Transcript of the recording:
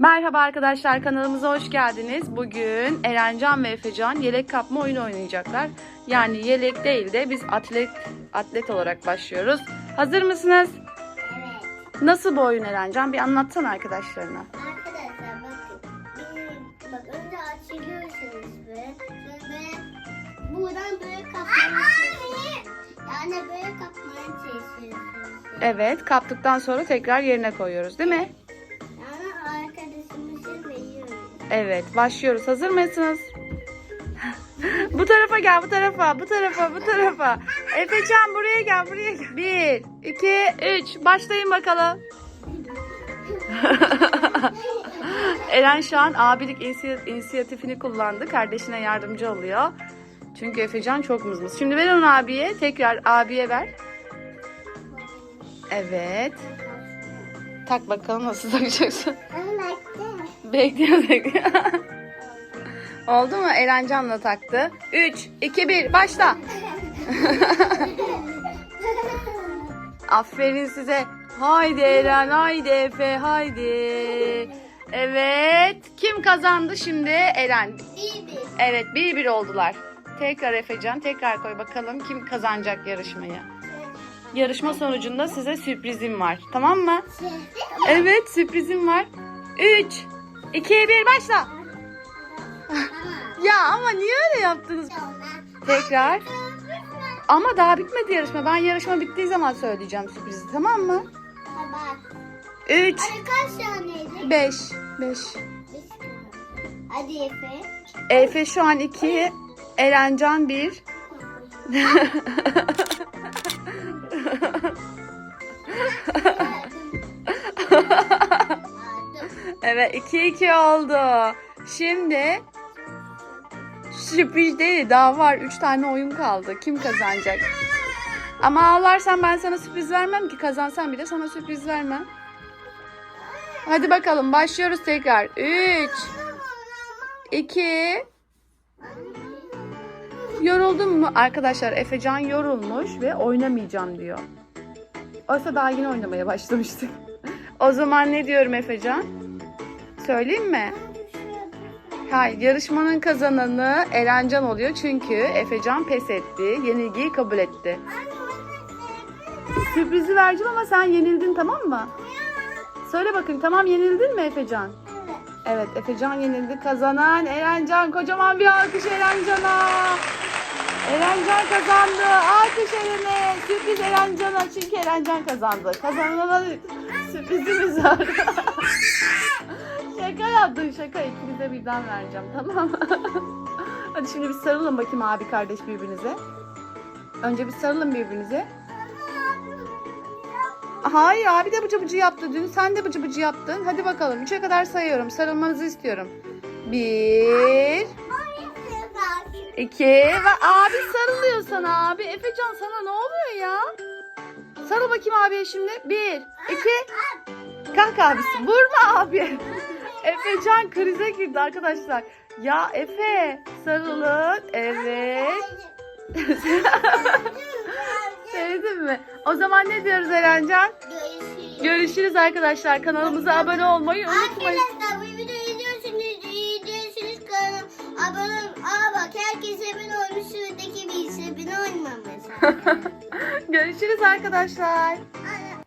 Merhaba arkadaşlar kanalımıza hoş geldiniz. Bugün Erencan ve Efecan yelek kapma oyunu oynayacaklar. Yani yelek değil de biz atlet atlet olarak başlıyoruz. Hazır mısınız? Evet. Nasıl bu oyun Erencan? Bir anlatsana arkadaşlarına. Arkadaşlar bakın. Bir, bak önce açılıyorsunuz böyle. Böyle buradan böyle kapmaya. Yani böyle kapmaya çalışıyorsunuz. Evet kaptıktan sonra tekrar yerine koyuyoruz değil mi? Veriyoruz. Evet başlıyoruz. Hazır mısınız? bu tarafa gel bu tarafa bu tarafa bu tarafa. Efecan buraya gel buraya gel. Bir, iki, üç. Başlayın bakalım. Eren şu an abilik inisiy- inisiyatifini kullandı. Kardeşine yardımcı oluyor. Çünkü Efecan çok mızmız. Şimdi ver onu abiye. Tekrar abiye ver. Evet. Tak bakalım nasıl takacaksın. Bekliyor bekliyor. Oldu mu? Erencan'la taktı. 3, 2, 1 başla. Aferin size. Haydi Eren, haydi Efe, haydi. Evet. Kim kazandı şimdi? Eren. İyi bir. Evet, 1-1 oldular. Tekrar Efecan, tekrar koy bakalım kim kazanacak yarışmayı. Yarışma sonucunda size sürprizim var. Tamam mı? Evet, sürprizim var. 3, 2, 1 başla. Ya ama niye öyle yaptınız? Tekrar. Ama daha bitmedi yarışma. Ben yarışma bittiği zaman söyleyeceğim sürprizi tamam mı? Tamam. 3, Hadi kaç taneydi? 5, 5. Hadi Efe. Efe şu an 2, Erencan 1. Evet 2-2 oldu. Şimdi sürpriz değil daha var. 3 tane oyun kaldı. Kim kazanacak? Ama ağlarsan ben sana sürpriz vermem ki. Kazansan bile sana sürpriz vermem. Hadi bakalım başlıyoruz tekrar. 3 2 Yoruldun mu? Arkadaşlar Efecan yorulmuş ve oynamayacağım diyor. Oysa daha yeni oynamaya başlamıştık. o zaman ne diyorum Efecan? Söyleyeyim mi? Hayır, yarışmanın kazananı Erencan oluyor çünkü Efecan pes etti, yenilgiyi kabul etti. Sürprizi vereceğim ama sen yenildin tamam mı? Söyle bakayım tamam yenildin mi Efecan? Evet Efecan yenildi. Kazanan Erencan. Kocaman bir alkış Erencan'a. Erencan kazandı. Alkış Eren'e. Sürpriz Erencan'a çünkü Erencan kazandı. Kazanana sürprizimiz var. şaka yaptım şaka. İkinize birden vereceğim tamam mı? Hadi şimdi bir sarılın bakayım abi kardeş birbirinize. Önce bir sarılın birbirinize. Hayır abi de bıcı bıcı yaptı dün. Sen de bıcı bıcı yaptın. Hadi bakalım. Üçe kadar sayıyorum. Sarılmanızı istiyorum. Bir, iki ve abi sarılıyor sana abi. Efecan sana ne oluyor ya? Sarıl bakayım abiye şimdi. Bir, iki. Kalk abisi. Vurma abi. Efecan krize girdi arkadaşlar. Ya Efe sarılın. Evet. Sevdin mi? O zaman ne diyoruz Erencan? Görüşürüz. Görüşürüz arkadaşlar. Kanalımıza abone olmayı unutmayın. Arkadaşlar bu videoyu izliyorsunuz, izliyorsunuz abone bak herkes abone olmuş. Şuradaki birisi abone olmamış. Görüşürüz arkadaşlar.